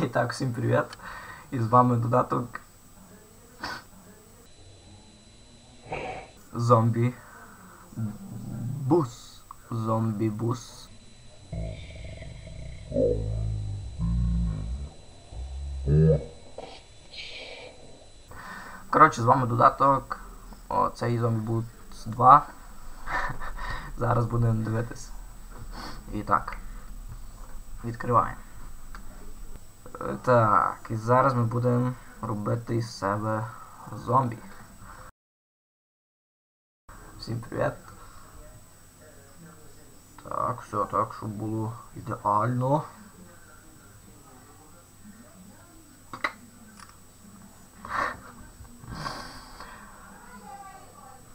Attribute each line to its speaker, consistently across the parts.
Speaker 1: І так, всім привіт. І з вами додаток Зомбі Бус. Зомбі бус. Коротше, з вами додаток. О, цей зомбі бус 2. Зараз будемо дивитись. І так. Відкриваємо. Так, і зараз ми будемо робити із себе зомбі. Всім привіт. Так, все так, щоб було ідеально.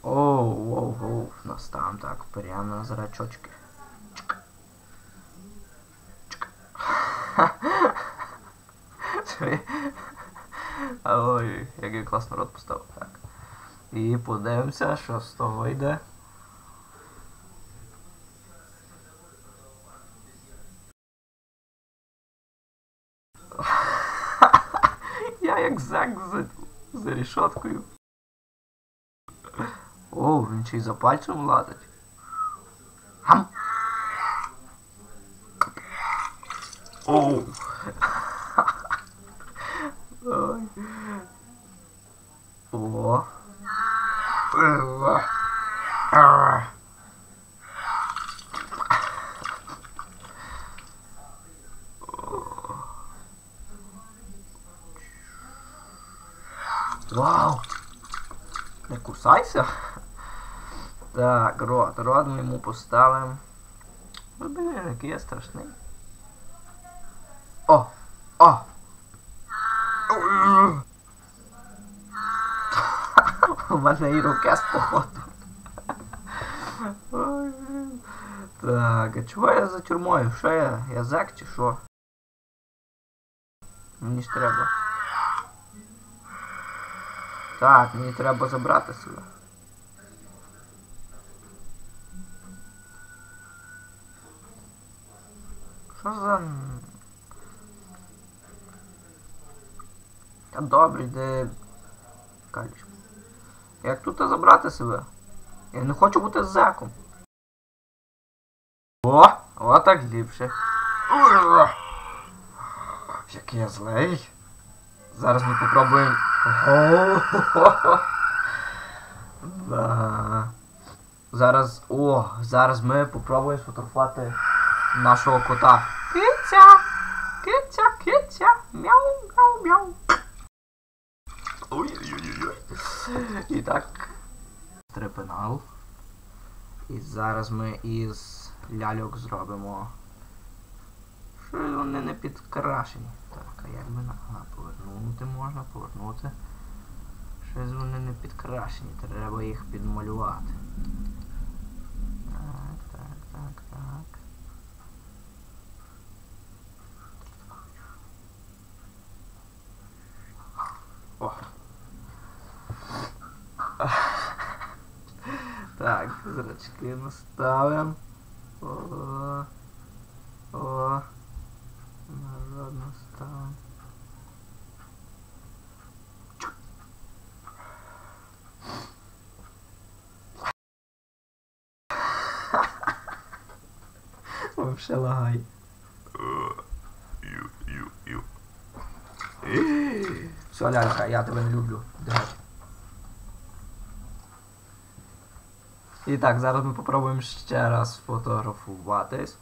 Speaker 1: Оу, оу, оу, нас там так, прямо на зрачочки. Sorry. Ой, який класно рот поставив. Так. І подивимося, що з того йде. Я як зак за, за рішоткою. О, він ще й за пальцем ладить. Хам. Оу. Wow! Ne kusaj se. Tak, rod, rodni mu postavim. Blbine, nekje je strašni. O, o! У мене і походу. Ой. Так, а чого я за тюрмою? Що я? Я зек чи що? Мені ж треба. Так, мені треба забрати себе. Що за... Та добре, де... Каліч. Як тут забрати себе? Я не хочу бути зеком. О! О, так ліпше. Ура! Який я злий. Зараз ми попробуємо. Да. Зараз. О, зараз ми попробуємо сфотографувати нашого кота. Киця! Киця, киця! Мяу, мяу, мяу. Ой-ой-ой. І так. Трипенал. І зараз ми із ляльок зробимо. Що вони не підкрашені. Так, а як би на... Ага, повернути можна, повернути. Щось вони не підкрашені, треба їх підмалювати. Так, так, так, так. Так, зрачки наставим. О. О. Назад наставим. Вообще лагай. Все, лялька, я тебе не люблю. Дивись. І так, зараз ми попробуємо ще раз сфотографуватись.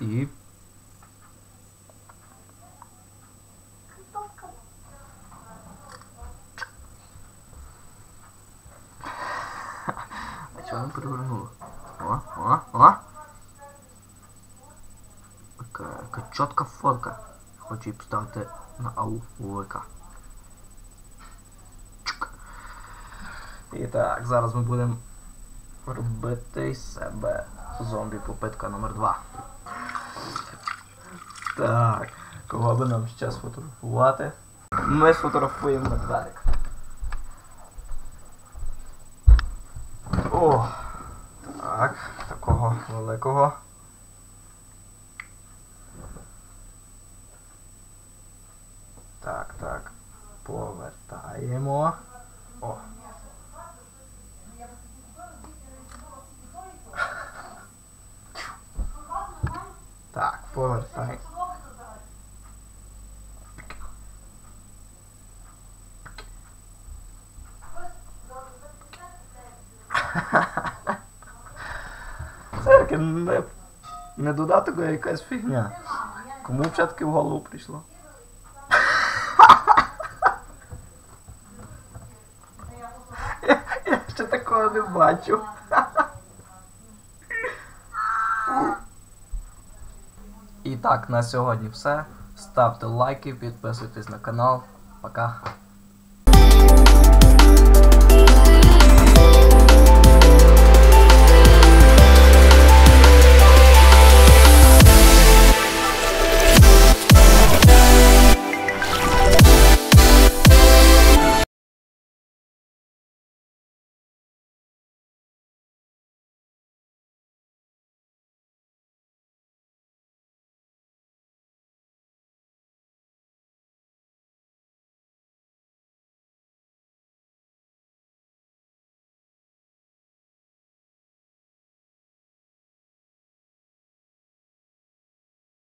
Speaker 1: І. А чого не перевернуло? О, о, о! Яка, яка чітка фотка. Хочу її поставити на АУ ВК. Чик. І так, зараз ми будемо робити себе зомбі попитка номер 2 Так, кого би нам ще сфотографувати? Ми сфотографуємо медведик. О! Так, такого великого. Так, так. Повертаємо. О. Так, повертай. Це не, не додаток, а якась фігня. Кому б все-таки в голову прийшло? Я, ще такого не бачив. І так, на сьогодні все. Ставте лайки, підписуйтесь на канал. Пока.